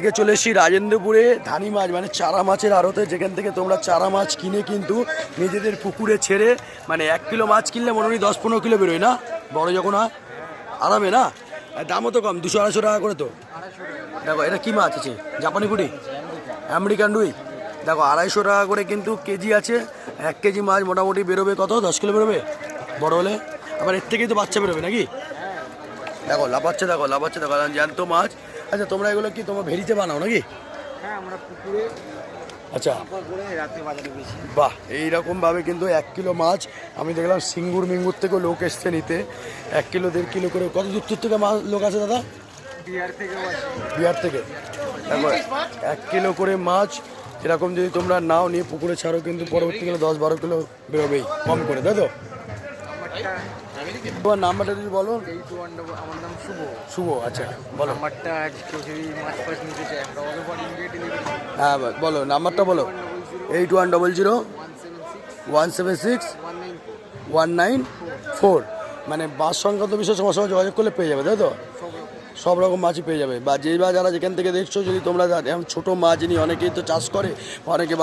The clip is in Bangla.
থেকে চলে এসেছি রাজেন্দ্রপুরে। ধানি মাছ মানে চারা মাছের আড়তে। যেখান থেকে তোমরা চারা মাছ কিনে কিন্তু নিজেদের পুকুরে ছেড়ে মানে এক কিলো মাছ কিনলে মোটামুটি দশ পনেরো কিলো বেরোয় না? বড় যখন হয়, আরামে না? দামও তো কম, দুশো আড়াইশো টাকা করে তো। দেখো, এটা কী মাছ আছে? জাপানি পুটি? আমেরিকান রুই? দেখো, আড়াইশো টাকা করে কিন্তু কেজি আছে। এক কেজি মাছ মোটামুটি বেরোবে কত? দশ কিলো বেরোবে? বড় হলে? আবার এর থেকেই তো বাচ্চা বেরোবে নাকি? দেখো, লাফাচ্ছে দেখো লাফাচ্ছে, দেখো জ্যান্ত মাছ। আচ্ছা তোমরা এগুলো কি তোমার ভেরিতে বানাও নাকি? হ্যাঁ আমরা পুকুরে আচ্ছা। বাহ এইরকম ভাবে কিন্তু এক কিলো মাছ আমি দেখলাম সিঙ্গুর মিঙ্গুর থেকেও লোক এসছে নিতে। এক কিলো দেড় কিলো করে কত দূর দূর থেকে মাছ লোক আছে দাদা? বিহার বিহার থেকে? এক কিলো করে মাছ এরকম যদি তোমরা নাও নিয়ে পুকুরে ছাড়ো কিন্তু পরবর্তীকালে দশ বারো কিলো বেরোবেই কম করে তাই তো? তোমার নাম্বারটা যদি বলো। আমার নাম শুভ। শুভ আচ্ছা বলো। নাম্বারটা কেউ যদি মাছ ফাছ নিতে চায় আমরা অল ওভার ইন্ডিয়া ডেলিভারি হ্যাঁ বলো নাম্বারটা বলো। Eight one double zero one seven six one nine four. মানে বাস সংক্রান্ত বিষয়ে তোমার সঙ্গে যোগাযোগ করলে পেয়ে যাবে তাই তো? সব রকম মাছই পেয়ে যাবে। বা যেই বা যারা যেখান থেকে দেখছ যদি তোমরা এরকম ছোটো মাছ নিয়ে অনেকেই তো চাষ করে অনেকে বা